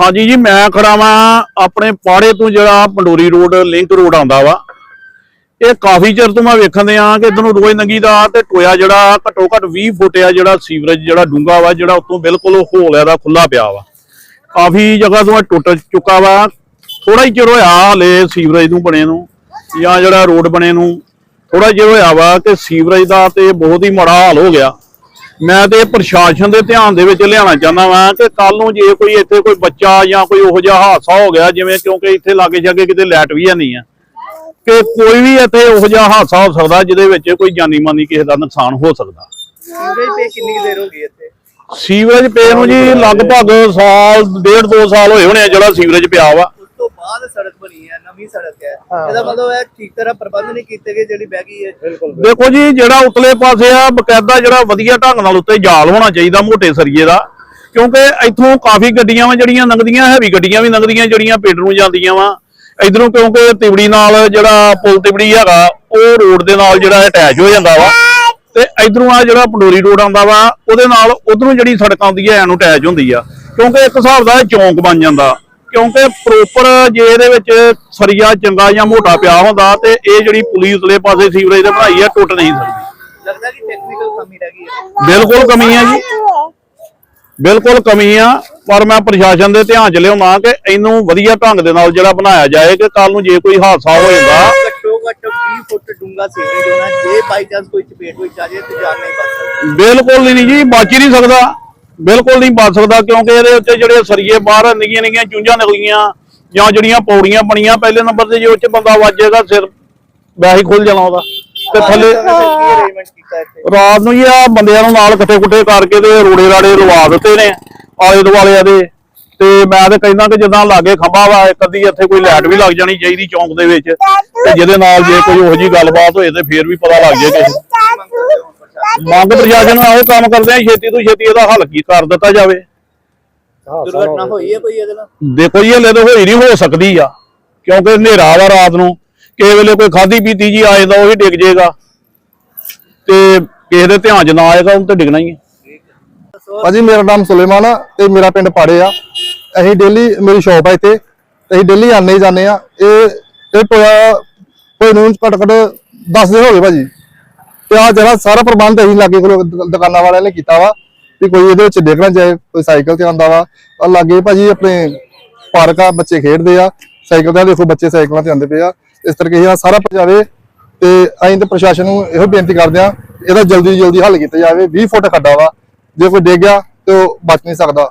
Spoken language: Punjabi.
ਹਾਂਜੀ ਜੀ, ਮੈਂ ਖੜਾ ਵਾਂ ਆਪਣੇ ਪਾੜੇ ਤੋਂ ਜਿਹੜਾ ਪੰਡੋਰੀ ਰੋਡ, ਲਿੰਕ ਰੋਡ ਆਉਂਦਾ ਵਾ। ਇਹ ਕਾਫੀ ਚਿਰ ਤੋਂ ਮੈਂ ਵੇਖਣ ਆ ਕਿ ਇਧਰੋਂ ਰੋਜ਼ ਨੰਗੀ ਦਾ ਤੇ ਟੋਇਆ ਜਿਹੜਾ ਘੱਟੋ ਘੱਟ 20 ਫੁੱਟ ਆ ਜਿਹੜਾ ਸੀਵਰੇਜ ਜਿਹੜਾ ਡੂੰਗਾ ਵਾ, ਜਿਹੜਾ ਉਤੋਂ ਬਿਲਕੁਲ ਹੋਲਿਆ ਦਾ ਖੁੱਲਾ ਪਿਆ ਵਾ। ਕਾਫੀ ਜਗ੍ਹਾ ਤੋਂ ਇਹ ਟੁੱਟ ਚੁੱਕਾ ਵਾ। ਥੋੜਾ ਹੀ ਚਿਰ ਹੋਇਆ ਹਲੇ ਸੀਵਰੇਜ ਨੂੰ ਬਣੇ ਨੂੰ, ਜਾਂ ਜਿਹੜਾ ਰੋਡ ਬਣੇ ਨੂੰ ਥੋੜਾ ਜਿਹਾ ਹੋਇਆ ਵਾ ਕਿ ਸੀਵਰੇਜ ਦਾ ਤੇ ਬਹੁਤ ਹੀ ਮਾੜਾ ਹਾਲ ਹੋ ਗਿਆ। ਮੈਂ ਤੇ ਪ੍ਰਸ਼ਾਸਨ ਦੇ ਧਿਆਨ ਦੇ ਵਿੱਚ ਲਿਆਉਣਾ ਚਾਹੁੰਦਾ ਵਾਂ ਕਿ ਕੱਲ ਨੂੰ ਜੇ ਕੋਈ ਇੱਥੇ ਕੋਈ ਬੱਚਾ ਜਾਂ ਕੋਈ ਉਹੋ ਜਿਹਾ ਹਾਦਸਾ ਹੋ ਗਿਆ ਜਿਵੇਂ ਕਿਉਂਕਿ ਇੱਥੇ ਲਾਗੇ ਜਾਗੇ ਕਿਤੇ ਲਾਈਟ ਵੀ ਨਹੀਂ ਆ ਕਿ ਕੋਈ ਵੀ ਇੱਥੇ ਉਹੋ ਜਿਹਾ ਹਾਦਸਾ ਹੋ ਸਕਦਾ ਜਿਹਦੇ ਵਿੱਚ ਕੋਈ ਜਾਨੀ ਮਾਨੀ ਕਿਸੇ ਦਾ ਨੁਕਸਾਨ ਹੋ ਸਕਦਾ। ਸੀਵਰੇਜ ਪੇ ਕਿੰਨੀ ਦੇਰ ਹੋ ਗਈ ਇੱਥੇ? ਸੀਵਰੇਜ ਪੇ ਨੂੰ ਜੀ ਲਗਭਗ ਸਾਲ ਡੇਢ ਦੋ ਸਾਲ ਹੋਏ ਹੋਣੇ ਆ ਜਿਹੜਾ ਸੀਵਰੇਜ ਪਿਆ ਵਾ। ਬਾਅਦ ਸੜਕ ਬਣੀ ਹੈ ਨਵੀਂ ਸੜਕ ਹੈ। ਇਹਦਾ ਮਤਲਬ ਹੈ ਠੀਕ ਤਰ੍ਹਾਂ ਪ੍ਰਬੰਧ ਨਹੀਂ ਕੀਤੇ ਗਏ ਜਿਹੜੀ ਬਹਿ ਗਈ ਹੈ। ਦੇਖੋ ਜੀ ਜਿਹੜਾ ਉਤਲੇ ਪਾਸੇ ਆ ਬਕਾਇਦਾ ਜਿਹੜਾ ਵਧੀਆ ਢੰਗ ਨਾਲ ਉੱਤੇ ਜਾਲ ਹੋਣਾ ਚਾਹੀਦਾ ਮੋਟੇ ਸਰੀਏ ਦਾ ਕਿਉਂਕਿ ਇੱਥੋਂ ਕਾਫੀ ਗੱਡੀਆਂ ਵਾ ਜਿਹੜੀਆਂ ਲੰਘਦੀਆਂ ਹੈਵੀ ਗੱਡੀਆਂ ਵੀ ਲੰਘਦੀਆਂ ਜਿਹੜੀਆਂ ਪਿੰਡ ਨੂੰ ਜਾਂਦੀਆਂ ਵਾ। ਇਧਰੋਂ ਕਿਉਂਕਿ ਤਿਬੜੀ ਨਾਲ ਜਿਹੜਾ ਪੁਲ ਤਿਬੜੀ ਹੈਗਾ ਉਹ ਰੋਡ ਦੇ ਨਾਲ ਜਿਹੜਾ ਅਟੈਚ ਹੋ ਜਾਂਦਾ ਵਾ। ਤੇ ਇਧਰੋਂ ਆ ਜਿਹੜਾ ਪੰਡੋਰੀ ਰੋਡ ਆਉਂਦਾ ਵਾ ਉਹਦੇ ਨਾਲ ਉਧਰੋਂ ਜਿਹੜੀ ਸੜਕ ਆਉਂਦੀ ਹੈ ਐਨੂੰ ਅਟੈਚ ਹੁੰਦੀ ਆ। ਕਿਉਂਕਿ ਇੱਕ ਹਿਸਾਬ ਦਾ ਇਹ ਚੌਂਕ ਬਣ ਜਾਂਦਾ। ਕਿਉਂਕਿ ਪ੍ਰੋਪਰ ਜੇ ਇਹਦੇ ਵਿੱਚ ਸਰੀਆ ਚੰਗਾ ਜਾਂ ਮੋਟਾ ਪਿਆ ਹੁੰਦਾ ਤੇ ਇਹ ਜਿਹੜੀ ਪੁਲੀ ਉਤਲੇ ਪਾਸੇ ਸੀਵਰੇਜ ਦੇ ਬਣਾਈ ਆ ਟੁੱਟ ਨਹੀਂ ਸਕਦੀ। ਲੱਗਦਾ ਕਿ ਟੈਕਨੀਕਲ ਕਮੀ ਰਹਿ ਗਈ ਹੈ। ਬਿਲਕੁਲ ਕਮੀ ਆ ਜੀ। ਬਿਲਕੁਲ ਕਮੀ ਆ ਪਰ ਮੈਂ ਪ੍ਰਸ਼ਾਸਨ ਦੇ ਧਿਆਨ ਚ ਲਿਆਉਣਾ ਕਿ ਇਹਨੂੰ ਵਧੀਆ ਢੰਗ ਦੇ ਨਾਲ ਜਿਹੜਾ ਬਣਾਇਆ ਜਾਏ ਕਿ ਕੱਲ ਨੂੰ ਜੇ ਕੋਈ ਹਾਦਸਾ ਹੋ ਜਾਂਦਾ। ਘੱਟੋ ਘੱਟ 20 ਫੁੱਟ ਡੂੰਗਾ ਸੀਵਰੇਜ ਹੋਣਾ ਜੇ ਬਾਈ ਚਾਂਸ ਕੋਈ ਚਪੇਟ ਵਿੱਚ ਆ ਜਾਏ ਤੇ ਜਾਨ ਨਹੀਂ ਬਚ ਸਕਦੀ। ਬਿਲਕੁਲ ਨਹੀਂ ਜੀ ਬਚ ਹੀ ਨਹੀਂ ਸਕਦਾ। ਬਿਲਕੁਲ ਨਹੀਂ ਬਚ ਸਕਦਾ ਕਿਉਂਕਿ ਇਹਦੇ ਉੱਤੇ ਜਿਹੜੇ ਸਰੀਏ ਬਾਹਰ ਨਿੱਕੀਆਂ ਨਿੱਕੀਆਂ ਚੁੰਝਾਂ ਨਿਕਲੀਆਂ ਜਾਂ ਜਿਹੜੀਆਂ ਪੌੜੀਆਂ ਬਣੀਆਂ ਪਹਿਲੇ ਨੰਬਰ ਤੇ ਜੇ ਉੱਚ ਬੰਦਾ ਵੱਜੇਗਾ ਸਿਰ ਵੈਸੇ ਖੁੱਲ ਜਾਣਾ ਉਹਦਾ। ਤੇ ਥੱਲੇ ਕੀ ਅਰੇਂਜਮੈਂਟ ਕੀਤਾ ਇੱਥੇ? ਰਾਤ ਨੂੰ ਹੀ ਆ ਬੰਦਿਆਂ ਨੂੰ ਨਾਲ ਇਕੱਠੇ ਕੁੱਠੇ ਕਰਕੇ ਤੇ ਰੋੜੇ ਰਾੜੇ ਲਵਾ ਦਿੱਤੇ ਨੇ ਆਲੇ ਦੁਆਲੇ ਦੇ ਤੇ ਮੈਂ ਤੇ ਕਹਿੰਦਾ ਕਿ ਜਦੋਂ ਲਾਗੇ ਖੰਭਾ ਵਾ ਇੱਕ ਅੱਧੀ ਇੱਥੇ ਕੋਈ ਲਾਈਟ ਵੀ ਲੱਗ ਜਾਣੀ ਚਾਹੀਦੀ ਚੌਂਕ ਦੇ ਵਿੱਚ। ਤੇ ਜਿਹਦੇ ਨਾਲ ਜੇ ਕੋਈ ਉਹੋ ਜੀ ਗੱਲਬਾਤ ਹੋਏ ਤੇ ਫੇਰ ਵੀ ਪਤਾ ਲੱਗ ਜੇ ਕਿਸੇ। ਮੰਗ ਪ੍ਰਸ਼ਾਸਨ ਨਾਲ ਉਹ ਕੰਮ ਕਰਦੇ ਆ ਛੇਤੀ ਤੋਂ ਛੇਤੀ ਇਹਦਾ ਹੱਲ ਕੀ ਕਰ ਦਿੱਤਾ ਜਾਵੇ। ਦੁਰਘਟਨਾ ਹੋਈ ਹੈ ਕੋਈ ਇਹਦੇ ਨਾਲ? ਦੇਖੋ ਜੀ ਹਲੇ ਤਾਂ ਹੋਈ ਨਹੀਂ ਹੋ ਸਕਦੀ ਆ। ਕਿਉਂਕਿ ਹਨੇਰਾ ਵਾ ਰਾਤ ਨੂੰ। ਕਿਸੇ ਵੇਲੇ ਕੋਈ ਖਾਦੀ ਪੀਤੀ ਜੀ ਆ ਜਾਂਦਾ ਉਹੀ ਡਿੱਗ ਜਾਏਗਾ। ਤੇ ਕਿਸੇ ਦੇ ਧਿਆਨ 'ਚ ਨਾ ਆਏਗਾ ਉਹਨੂੰ ਤੇ ਡਿੱਗਣਾ ਹੀ ਹੈ ਭਾਜੀ ਮੇਰਾ ਨਾਮ ਸੁਲੇਮਾਨ ਆ ਤੇ ਮੇਰਾ ਪਿੰਡ ਪਾੜੇ ਆ। ਅਸੀਂ ਡੇਲੀ ਮੇਰੀ ਸ਼ਾਪ ਆ ਇੱਥੇ। ਤੇ ਅਸੀਂ ਡੇਲੀ ਆਨੇ ਜਾਂਦੇ ਆ। ਇਹ ਇਹ ਕੋਈ ਨੂੰ ਘੱਟ ਘੱਟ 10 ਦਿਨ ਹੋ ਗਏ ਭਾਜੀ। ਤੇ ਆ ਜਿਹੜਾ ਸਾਰਾ ਪ੍ਰਬੰਧ ਅਸੀਂ ਲਾਗੇ ਕੋਲ ਦੁਕਾਨਾਂ ਵਾਲਿਆਂ ਨੇ ਕੀਤਾ ਵਾ ਵੀ ਕੋਈ ਇਹਦੇ ਵਿੱਚ ਡਿੱਗ ਚਾਹੇ ਕੋਈ ਸਾਈਕਲ ਤੇ ਆਉਂਦਾ ਵਾ। ਆ ਲਾਗੇ ਭਾਜੀ ਆਪਣੇ ਪਾਰਕ ਆ ਬੱਚੇ ਖੇਡਦੇ ਆ, ਸਾਈਕਲ ਤੇ ਦੇਖੋ ਬੱਚੇ ਸਾਈਕਲਾਂ ਤੇ ਆਉਂਦੇ ਪਏ ਆ। ਇਸ ਕਰਕੇ ਇਹ ਸਾਰਾ ਪਜਾਵੇ ਤੇ ਅਸੀਂ ਤੇ ਪ੍ਰਸ਼ਾਸਨ ਨੂੰ ਇਹੋ ਬੇਨਤੀ ਕਰਦੇ ਆ, ਇਹਦਾ ਜਲਦੀ ਤੋਂ ਜਲਦੀ ਹੱਲ ਕੀਤਾ ਜਾਵੇ 20 ਫੁੱਟ ਖੱਡਾ ਵਾ। ਜੇ ਕੋਈ ਡਿੱਗ ਗਿਆ ਤੇ ਉਹ ਬਚ ਨਹੀਂ ਸਕਦਾ।